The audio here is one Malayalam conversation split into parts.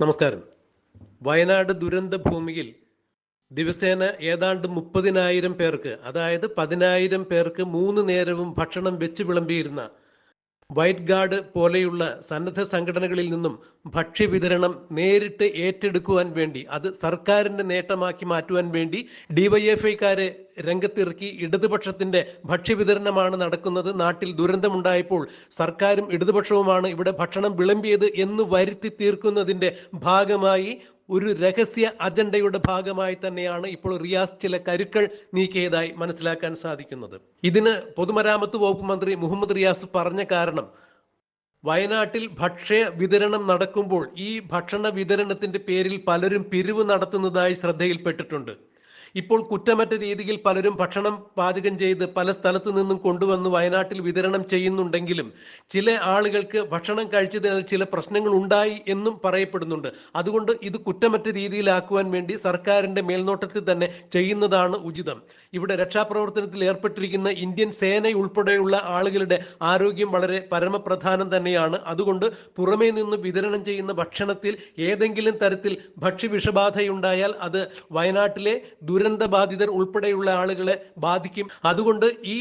നമസ്കാരം. വയനാട് ദുരന്ത ഭൂമിയിൽ ദിവസേന ഏതാണ്ട് മുപ്പതിനായിരം പേർക്ക് അതായത് പതിനായിരം പേർക്ക് മൂന്ന് നേരവും ഭക്ഷണം വെച്ച് വിളമ്പിയിരുന്ന വൈറ്റ് ഗാർഡ് പോലെയുള്ള സന്നദ്ധ സംഘടനകളിൽ നിന്നും ഭക്ഷ്യവിതരണം നേരിട്ട് ഏറ്റെടുക്കുവാൻ വേണ്ടി അത് സർക്കാരിന്റെ നേട്ടമാക്കി മാറ്റുവാൻ വേണ്ടി ഡിവൈഎഫ്ഐക്കാരെ രംഗത്തിറക്കി ഇടതുപക്ഷത്തിന്റെ ഭക്ഷ്യവിതരണമാണ് നടക്കുന്നത്. നാട്ടിൽ ദുരന്തമുണ്ടായപ്പോൾ സർക്കാരും ഇടതുപക്ഷവുമാണ് ഇവിടെ ഭക്ഷണം വിളമ്പിയത് എന്ന് വരുത്തി തീർക്കുന്നതിന്റെ ഭാഗമായി ഒരു രഹസ്യ അജണ്ടയുടെ ഭാഗമായി തന്നെയാണ് ഇപ്പോൾ റിയാസ് ചില കരുക്കൾ നീക്കിയതായി മനസ്സിലാക്കാൻ സാധിക്കുന്നത്. ഇതിന് പൊതുമരാമത്ത് വകുപ്പ് മന്ത്രി മുഹമ്മദ് റിയാസ് പറഞ്ഞ കാരണം വയനാട്ടിൽ ഭക്ഷ്യ വിതരണം നടക്കുമ്പോൾ ഈ ഭക്ഷണ വിതരണത്തിന്റെ പേരിൽ പലരും പിരിവ് നടത്തുന്നതായി ശ്രദ്ധയിൽപ്പെട്ടിട്ടുണ്ട്. ഇപ്പോൾ കുറ്റമറ്റ രീതിയിൽ പലരും ഭക്ഷണം പാചകം ചെയ്ത് പല സ്ഥലത്തു നിന്നും കൊണ്ടുവന്ന് വയനാട്ടിൽ വിതരണം ചെയ്യുന്നുണ്ടെങ്കിലും ചില ആളുകൾക്ക് ഭക്ഷണം കഴിച്ചതിനാൽ ചില പ്രശ്നങ്ങൾ ഉണ്ടായി എന്നും പറയപ്പെടുന്നുണ്ട്. അതുകൊണ്ട് ഇത് കുറ്റമറ്റ രീതിയിലാക്കുവാൻ വേണ്ടി സർക്കാരിന്റെ മേൽനോട്ടത്തിൽ തന്നെ ചെയ്യുന്നതാണ് ഉചിതം. ഇവിടെ രക്ഷാപ്രവർത്തനത്തിൽ ഏർപ്പെട്ടിരിക്കുന്ന ഇന്ത്യൻ സേന ഉൾപ്പെടെയുള്ള ആളുകളുടെ ആരോഗ്യം വളരെ പരമപ്രധാനം തന്നെയാണ്. അതുകൊണ്ട് പുറമേ നിന്ന് വിതരണം ചെയ്യുന്ന ഭക്ഷണത്തിൽ ഏതെങ്കിലും തരത്തിൽ ഭക്ഷ്യവിഷബാധയുണ്ടായാൽ അത് വയനാട്ടിലെ ദുരന്തബാധിതർ ഉൾപ്പെടെയുള്ള ആളുകളെ ബാധിക്കും. അതുകൊണ്ട് ഈ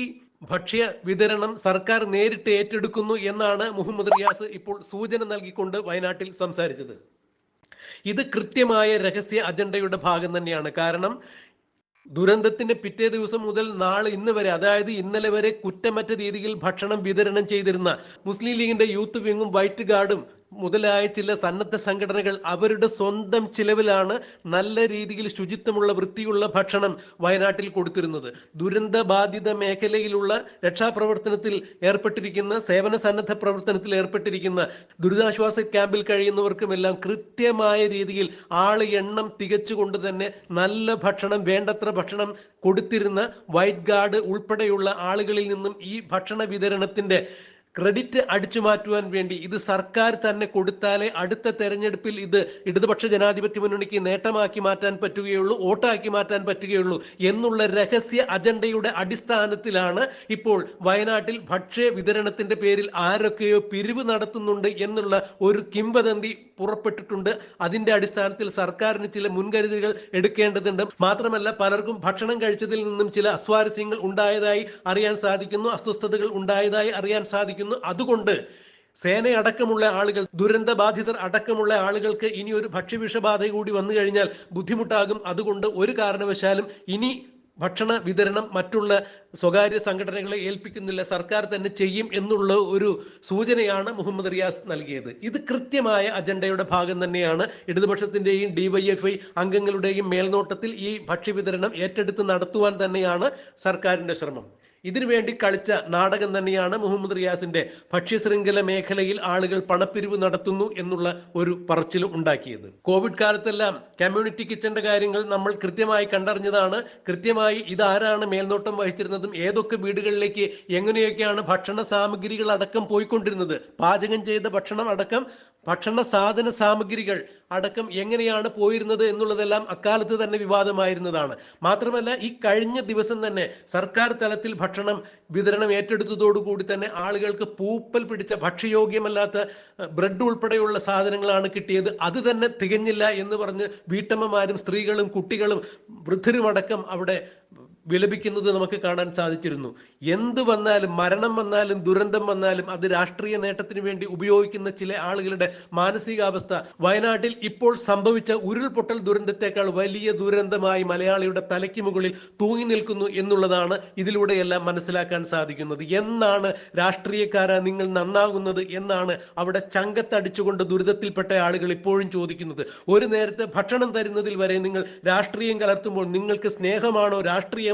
ഭക്ഷ്യ വിതരണം സർക്കാർ നേരിട്ട് ഏറ്റെടുക്കുന്നു എന്നാണ് മുഹമ്മദ് റിയാസ് ഇപ്പോൾ സൂചന നൽകിക്കൊണ്ട് വയനാട്ടിൽ സംസാരിച്ചത്. ഇത് കൃത്യമായ രഹസ്യ അജണ്ടയുടെ ഭാഗം തന്നെയാണ്. കാരണം ദുരന്തത്തിന്റെ പിറ്റേ ദിവസം മുതൽ നാളെ ഇന്ന് വരെ അതായത് ഇന്നലെ വരെ കുറ്റമറ്റ രീതിയിൽ ഭക്ഷണം വിതരണം ചെയ്തിരുന്ന മുസ്ലിം ലീഗിന്റെ യൂത്ത് വിങ്ങും വൈറ്റ് ഗാർഡും മുതലായ ചില സന്നദ്ധ സംഘടനകൾ അവരുടെ സ്വന്തം ചിലവിലാണ് നല്ല രീതിയിൽ ശുചിത്വമുള്ള വൃത്തിയുള്ള ഭക്ഷണം വയനാട്ടിൽ കൊടുത്തിരുന്നത്. ദുരന്ത ബാധിത മേഖലയിലുള്ള രക്ഷാപ്രവർത്തനത്തിൽ ഏർപ്പെട്ടിരിക്കുന്ന സേവന സന്നദ്ധ പ്രവർത്തനത്തിൽ ഏർപ്പെട്ടിരിക്കുന്ന ദുരിതാശ്വാസ ക്യാമ്പിൽ കഴിയുന്നവർക്കുമെല്ലാം കൃത്യമായ രീതിയിൽ ആൾ എണ്ണം തികച്ചുകൊണ്ട് തന്നെ നല്ല ഭക്ഷണം വേണ്ടത്ര ഭക്ഷണം കൊടുത്തിരുന്ന വൈറ്റ് ഗാർഡ് ഉൾപ്പെടെയുള്ള ആളുകളിൽ നിന്നും ഈ ഭക്ഷണ വിതരണത്തിന്റെ ക്രെഡിറ്റ് അടിച്ചു മാറ്റുവാൻ വേണ്ടി ഇത് സർക്കാർ തന്നെ കൊടുത്താലേ അടുത്ത തെരഞ്ഞെടുപ്പിൽ ഇത് ഇടതുപക്ഷ ജനാധിപത്യ മുന്നണിക്ക് നേട്ടമാക്കി മാറ്റാൻ പറ്റുകയുള്ളൂ വോട്ടാക്കി മാറ്റാൻ പറ്റുകയുള്ളൂ എന്നുള്ള രഹസ്യ അജണ്ടയുടെ അടിസ്ഥാനത്തിലാണ് ഇപ്പോൾ വയനാട്ടിൽ ഭക്ഷ്യ വിതരണത്തിന്റെ പേരിൽ ആരൊക്കെയോ പിരിവ് നടത്തുന്നുണ്ട് എന്നുള്ള ഒരു കിംവദന്തി പുറപ്പെട്ടിട്ടുണ്ട്. അതിന്റെ അടിസ്ഥാനത്തിൽ സർക്കാരിന് ചില മുൻകരുതലുകൾ എടുക്കേണ്ടതുണ്ട്. മാത്രമല്ല പലർക്കും ഭക്ഷണം കഴിച്ചതിൽ നിന്നും ചില അസ്വാരസ്യങ്ങൾ ഉണ്ടായതായി അറിയാൻ സാധിക്കുന്നു അസ്വസ്ഥതകൾ ഉണ്ടായതായി അറിയാൻ സാധിക്കുന്നു. അതുകൊണ്ട് സേനയടക്കമുള്ള ആളുകൾ ദുരന്ത ബാധിതർ അടക്കമുള്ള ആളുകൾക്ക് ഇനി ഒരു ഭക്ഷ്യവിഷബാധ കൂടി വന്നു കഴിഞ്ഞാൽ ബുദ്ധിമുട്ടാകും. അതുകൊണ്ട് ഒരു കാരണവശാലും ഇനി ഭക്ഷണ വിതരണം മറ്റുള്ള സ്വകാര്യ സംഘടനകളെ ഏൽപ്പിക്കുന്നില്ല. സർക്കാർ തന്നെ ചെയ്യും എന്നുള്ള ഒരു സൂചനയാണ് മുഹമ്മദ് റിയാസ് നൽകിയത്. ഇത് കൃത്യമായ അജണ്ടയുടെ ഭാഗം തന്നെയാണ്. ഇടതുപക്ഷത്തിന്റെയും ഡിവൈഎഫ്ഐ അംഗങ്ങളുടെയും മേൽനോട്ടത്തിൽ ഈ ഭക്ഷ്യവിതരണം ഏറ്റെടുത്ത് നടത്തുവാൻ തന്നെയാണ് സർക്കാരിന്റെ ശ്രമം. ഇതിനുവേണ്ടി കളിച്ച നാടകം തന്നെയാണ് മുഹമ്മദ് റിയാസിന്റെ ഭക്ഷ്യശൃംഖല മേഖലയിൽ ആളുകൾ പണപ്പിരിവ് നടത്തുന്നു എന്നുള്ള ഒരു പറച്ചിൽ ഉണ്ടാക്കിയത്. കോവിഡ് കാലത്തെല്ലാം കമ്മ്യൂണിറ്റി കിച്ചന്റെ കാര്യങ്ങൾ നമ്മൾ കൃത്യമായി കണ്ടറിഞ്ഞതാണ്. കൃത്യമായി ഇതാരാണ് മേൽനോട്ടം വഹിച്ചിരുന്നതും ഏതൊക്കെ വീടുകളിലേക്ക് എങ്ങനെയൊക്കെയാണ് ഭക്ഷണ സാമഗ്രികൾ അടക്കം പോയിക്കൊണ്ടിരുന്നത്. പാചകം ചെയ്ത ഭക്ഷണം അടക്കം ഭക്ഷണ സാധന സാമഗ്രികൾ അടക്കം എങ്ങനെയാണ് പോയിരുന്നത് എന്നുള്ളതെല്ലാം അക്കാലത്ത് തന്നെ വിവാദമായിരുന്നതാണ്. മാത്രമല്ല ഈ കഴിഞ്ഞ ദിവസം തന്നെ സർക്കാർ തലത്തിൽ ഭക്ഷണം വിതരണം ഏറ്റെടുത്തതോടുകൂടി തന്നെ ആളുകൾക്ക് പൂപ്പൽ പിടിച്ച ഭക്ഷ്യയോഗ്യമല്ലാത്ത ബ്രെഡ് ഉൾപ്പെടെയുള്ള സാധനങ്ങളാണ് കിട്ടിയത്. അത് തന്നെ തികഞ്ഞില്ല എന്ന് പറഞ്ഞ് വീട്ടമ്മമാരും സ്ത്രീകളും കുട്ടികളും വൃദ്ധരുമടക്കം അവിടെ വിലപിക്കുന്നത് നമുക്ക് കാണാൻ സാധിച്ചിരുന്നു. എന്ത് വന്നാലും മരണം വന്നാലും ദുരന്തം വന്നാലും അത് രാഷ്ട്രീയ നേട്ടത്തിന് വേണ്ടി ഉപയോഗിക്കുന്ന ചില ആളുകളുടെ മാനസികാവസ്ഥ. വയനാട്ടിൽ ഇപ്പോൾ സംഭവിച്ച ഉരുൾപൊട്ടൽ ദുരന്തത്തെക്കാൾ വലിയ ദുരന്തമായി മലയാളിയുടെ തലയ്ക്ക് മുകളിൽ തൂങ്ങി നിൽക്കുന്നു എന്നുള്ളതാണ് ഇതിലൂടെയെല്ലാം മനസ്സിലാക്കാൻ സാധിക്കുന്നത്. എന്നാണ് രാഷ്ട്രീയക്കാര നിങ്ങൾ നന്നാകുന്നത് എന്നാണ് അവിടെ ചങ്കത്തടിച്ചുകൊണ്ട് ദുരിതത്തിൽപ്പെട്ട ആളുകൾ ഇപ്പോഴും ചോദിക്കുന്നത്. ഒരു നേരത്തെ ഭക്ഷണം തരുന്നതിൽ വരെ നിങ്ങൾ രാഷ്ട്രീയം കലർത്തുമ്പോൾ നിങ്ങൾക്ക് സ്നേഹമാണോ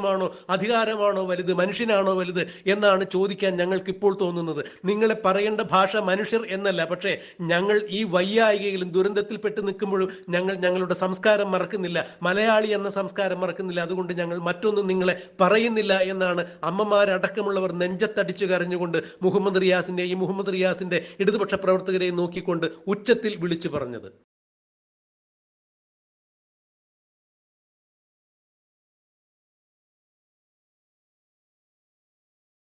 രാഷ്ട്രീയമാണോ അധികാരമാണോ വലുത്? മനുഷ്യനാണോ വലുത്? എന്നാണ് ചോദിക്കാൻ ഞങ്ങൾക്ക് ഇപ്പോൾ തോന്നുന്നത്. നിങ്ങളെ പറയേണ്ട ഭാഷ മനുഷ്യർ എന്നല്ല. പക്ഷേ ഞങ്ങൾ ഈ വയ്യായികയിലും ദുരന്തത്തിൽപ്പെട്ട് നിൽക്കുമ്പോഴും ഞങ്ങൾ ഞങ്ങളുടെ സംസ്കാരം മറക്കുന്നില്ല. മലയാളി എന്ന സംസ്കാരം മറക്കുന്നില്ല. അതുകൊണ്ട് ഞങ്ങൾ മറ്റൊന്നും നിങ്ങളെ പറയുന്നില്ല എന്നാണ് അമ്മമാരടക്കമുള്ളവർ നെഞ്ചത്തടിച്ചു കരഞ്ഞുകൊണ്ട് മുഹമ്മദ് റിയാസിന്റെയും മുഹമ്മദ് റിയാസിന്റെ ഇടതുപക്ഷ പ്രവർത്തകരെ നോക്കിക്കൊണ്ട് ഉച്ചത്തിൽ വിളിച്ചു പറഞ്ഞത്.